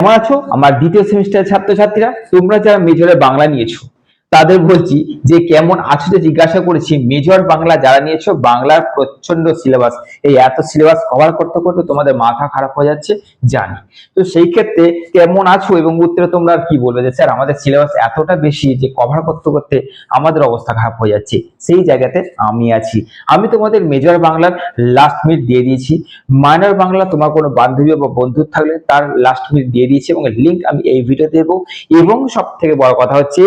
কেমন আছো? আমার দ্বিতীয় সেমিস্টারের ছাত্রছাত্রীরা তোমরা যারা মেজরে বাংলা নিয়েছো তাদের বলছি যে কেমন আছো যে জিজ্ঞাসা করেছি, মেজর বাংলা যারা নিয়েছো, বাংলার প্রচণ্ড সিলেবাস এই এত সিলেবাস কভার করতে করতে তোমাদের মাথা খারাপ হয়ে যাচ্ছে, জানি। তো সেই ক্ষেত্রে কেমন আছো এবং উত্তরে তোমরা কি বলবে যে, স্যার, আমাদের সিলেবাস এতটা বেশি যে কভার করতে করতে আমাদের অবস্থা খারাপ হয়ে যাচ্ছে। সেই জায়গাতে আমি আছি। আমি তোমাদের মেজর বাংলার লাস্ট মিনিট দিয়ে দিয়েছি। মাইনর বাংলা তোমার কোনো বান্ধবী বা বন্ধু থাকলে তার লাস্ট মিনিট দিয়ে দিয়েছি এবং লিঙ্ক আমি এই ভিডিও দেবো। এবং সব থেকে বড় কথা হচ্ছে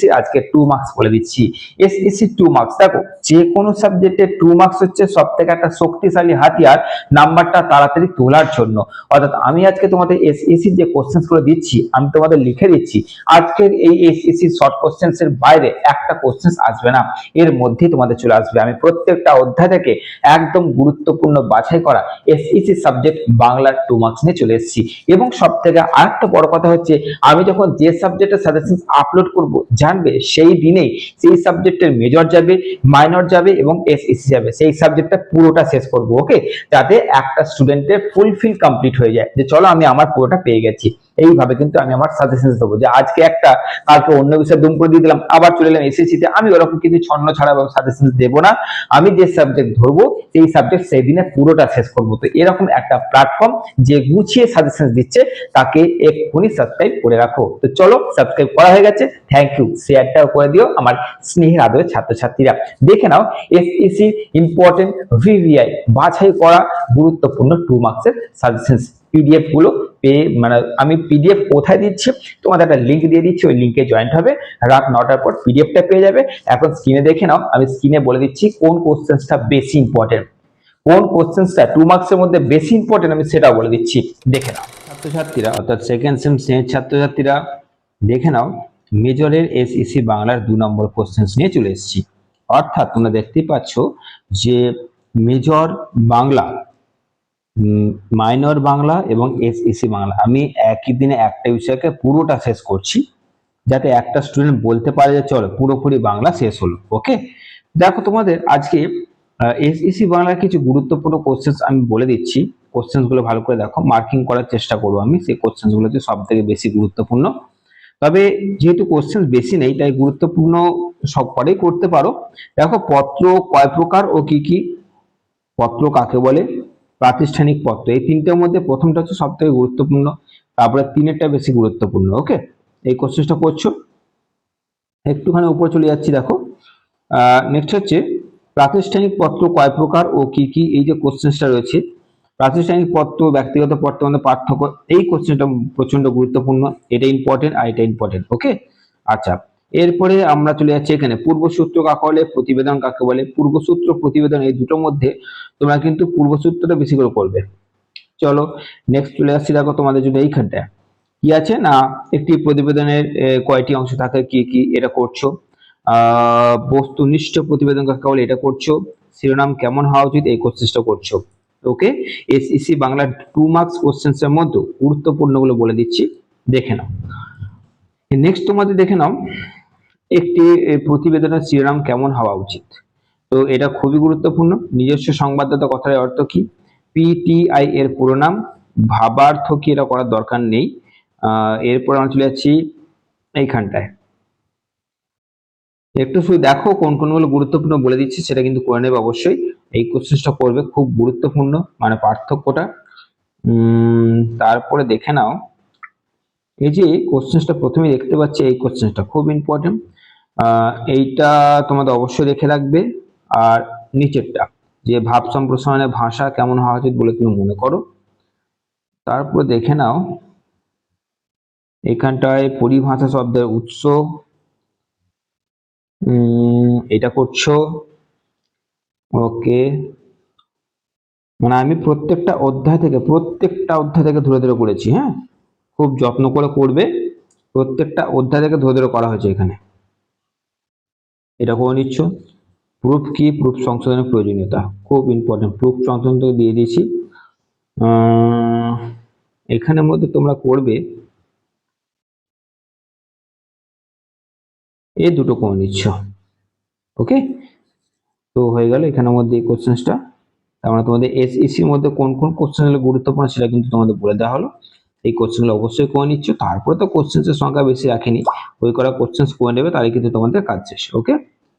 এসইসি আজকে টু মার্কস বলে দিচ্ছি। এসএসসি টু মার্কস দেখো যে কোনো সাবজেক্টে টু মার্কস হচ্ছে সব থেকে একটা শক্তিশালী হাতিয়ার নাম্বারটা তাড়াতাড়ি তোলার জন্য। অর্থাৎ আমি আজকে তোমাদের এসইসি যে কোশ্চেন্সগুলো দিচ্ছি, আমি তোমাদের লিখে দিচ্ছি। আজকের এই এসইসি শর্ট কোশ্চেন্স এর বাইরে একটা কোশ্চেন্স আসবে না। এর মধ্যে তোমাদের চলে আসবে। আমি প্রত্যেকটা অধ্যায় থেকে একদম গুরুত্বপূর্ণ বাছাই করা এসইসি সাবজেক্ট বাংলার টু মার্কস নিয়ে চলে এসেছি। এবং সব থেকে আরেকটা বড় কথা হচ্ছে, আমি যখন যে সাবজেক্টের সাজেশন আপলোড করব, জানবে সেই দিনেই সেই সাবজেক্টের মেজর যাবে মাইনর যাবে এবং এসএসসি যাবে। সেই সাবজেক্টটা পুরোটা শেষ করব ওকে যাতে একটা স্টুডেন্টের ফুলফিল কমপ্লিট হয়ে যায় যে, চলো আমি আমার পুরোটা পেয়ে গেছি। এইভাবে কিন্তু আমি আমার সাজেশন দেবো যে আজকে একটা, কালকে অন্য বিষয়ে দুম করে দিয়ে দিলাম, আবার চলে এলাম এসএসসি তে, আমি ওরকম কিন্তু ছন্ন ছাড়া সাজেশন দেবো না। আমি যে সাবজেক্ট ধরবো, সেই সাবজেক্ট সেই দিনে পুরোটা শেষ করব। তো এরকম একটা প্ল্যাটফর্ম যে গুছিয়ে সাজেশন দিচ্ছে, তাকে এক্ষুনি সাবস্ক্রাইব করে রাখো। তো চলো সাবস্ক্রাইব করা হয়ে গেছে। থ্যাংক ইউ শেয়ারটাও করে দিও আমার স্নেহের আদরের ছাত্রছাত্রীরা। দেখে নাও এসএসসি ইম্পর্টেন্ট ভিভিআই বাছাই করা গুরুত্বপূর্ণ টু মার্কসের সাজেশন পিডিএফগুলো পেয়ে মানে আমি পিডিএফ কোথায় দিচ্ছি, তোমাদের একটা লিঙ্ক দিয়ে দিচ্ছি, ওই লিঙ্কে জয়েন্ট হবে। রাত নটার পর পিডিএফটা পেয়ে যাবে। এখন স্ক্রিনে দেখে নাও, আমি স্ক্রিনে বলে দিচ্ছি কোন কোশ্চেন্সটা বেশি ইম্পর্টেন্ট কোন কোশ্চেন্সটা টু মার্কসের মধ্যে বেশি ইম্পর্টেন্ট আমি সেটা বলে দিচ্ছি। দেখে নাও। ছাত্রছাত্রীরা, অর্থাৎ সেকেন্ড সেম শ্রেণির ছাত্রছাত্রীরা, দেখে নাও, মেজরের এসইসি বাংলার দু নম্বর কোশ্চেন্স নিয়ে চলে এসেছি। অর্থাৎ তোমরা দেখতেই পাচ্ছ যে মেজর বাংলা মাইনর বাংলা এবং এসইসি বাংলা। আমি একই দিনে একটা বিষয়কে পুরোটা শেষ করছি, যাতে একটা স্টুডেন্ট বলতে পারে যে চলো পুরোপুরি বাংলা শেষ হলো ওকে দেখো তোমাদের আজকে এসইসি বাংলার কিছু গুরুত্বপূর্ণ কোশ্চেন্স আমি বলে দিচ্ছি। কোশ্চেন্সগুলো ভালো করে দেখো মার্কিং করার চেষ্টা করব আমি। সেই কোশ্চেন্সগুলো সব থেকে বেশি গুরুত্বপূর্ণ। তবে যেহেতু কোশ্চেন বেশি নেই, তাই গুরুত্বপূর্ণ সব করেই করতে পারো। দেখো পত্র কয় প্রকার ও কি কি? পত্র কাকে বলে? প্রাতিষ্ঠানিক পত্র। এই তিনটের মধ্যে প্রথমটা হচ্ছে সব থেকে গুরুত্বপূর্ণ, তারপরে তিনেরটা বেশি গুরুত্বপূর্ণ, ওকে? এই কোশ্চেনটা করছ? একটুখানি উপরে চলে যাচ্ছি, দেখো। নেক্সট হচ্ছে, প্রাতিষ্ঠানিক পত্র কয় প্রকার ও কি কি? এই যে কোশ্চেনটা রয়েছে, প্রাতিষ্ঠানিক পত্র, ব্যক্তিগত পত্র মধ্যে পার্থক্য, এই কোশ্চেনটা প্রচণ্ড গুরুত্বপূর্ণ, এটা ইম্পর্টেন্ট আর এটা ইম্পর্টেন্ট ওকে? আচ্ছা এরপরে আমরা চলে যাচ্ছি এখানে। পূর্বসূত্র কাকে বলে? প্রতিবেদন কাকে বলে? পূর্বসূত্র, প্রতিবেদন এই দুটোর মধ্যে তোমরা কিন্তু পূর্বসূত্রটা বেশি করে করবে চলো নেক্সট চলে আসছি দেখো তোমাদের জন্য এইখানটা কি আছে? না, একটি প্রতিবেদনের কয়টি অংশ থাকে? কি কি, এটা করছ? আহ বস্তুনিষ্ঠ প্রতিবেদন কাকে বলে? এটা করছ। শিরোনাম কেমন হওয়া উচিত? এই কোশ্চেনটা করছ। Okay? SEC Bangla two marks questions এর মধ্যে গুরুত্বপূর্ণগুলো বলে দিচ্ছি। দেখে নাও। নেক্সট তোমাদের দেখে নাও। একটি প্রতিবেদনের শিরোনাম কেমন হওয়া উচিত? তো এটা খুবই গুরুত্বপূর্ণ। নিজস্ব সংবাদদাতা কথার অর্থ কি? পিটিআই এর পুরো নাম, ভাবার্থ কি এটা করার দরকার নেই। এরপর আমরা চলে যাচ্ছি এইখানটায়। একটু শুধু দেখো কোন কোনগুলো গুরুত্বপূর্ণ বলে দিচ্ছি, সেটা কিন্তু করে নেবে অবশ্যই। এই কোশ্চেনটা করবে খুব গুরুত্বপূর্ণ মানে পার্থক্যটা। তারপরে দেখে নাও। এই যে কোশ্চেনটা প্রথমে দেখতে পাচ্ছি, এই কোশ্চেনটা খুব ইম্পর্টেন্ট এইটা তোমাদের অবশ্যই রেখে রাখবে। আর নিচেরটা, যে ভাব সম্প্রসারণের ভাষা কেমন হওয়া উচিত বলে তুমি মনে করো। তারপর দেখে নাও, এখানটায় পরিভাষা শব্দের উৎস এটা করছ। ওকে। মানে আমি প্রত্যেকটা অধ্যায় থেকে, প্রত্যেকটা অধ্যায় থেকে ধরে ধরে করেছি হ্যাঁ? খুব যত্ন করে করবে। প্রত্যেকটা অধ্যায় থেকে ধরে ধরে করা হয়েছে এখানে। এটা করে নিচ্ছ। প্রুফ কি? প্রুফ সংশোধনের প্রয়োজনীয়তা। খুব ইম্পর্টেন্ট প্রুফ সংশোধন থেকে দিয়ে দিয়েছি। এখানের মধ্যে তোমরা করবে এই দুটো করে নিচ্ছ। ওকে তো হয়ে গেল এখানের মধ্যে এই কোশ্চেন্সটা তার মানে তোমাদের এসইসির মধ্যে কোন কোন কোশ্চেন হলে গুরুত্বপূর্ণ সেটা কিন্তু তোমাদের বলে দেওয়া হলো। এই কোশ্চেনগুলো অবশ্যই করে নিচ্ছ। তারপরে তো কোশ্চেন্সের সংখ্যা বেশি রাখিনি। ওই করা কোশ্চেন্স করে নেবে, তাহলে কিন্তু তোমাদের কাজ শেষ। ওকে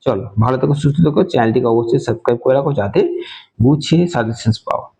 चलो भलो थे सुस्थ चैनल अवश्य सबसक्राइब कर रखो जाते बुझे सजेशन पाओ.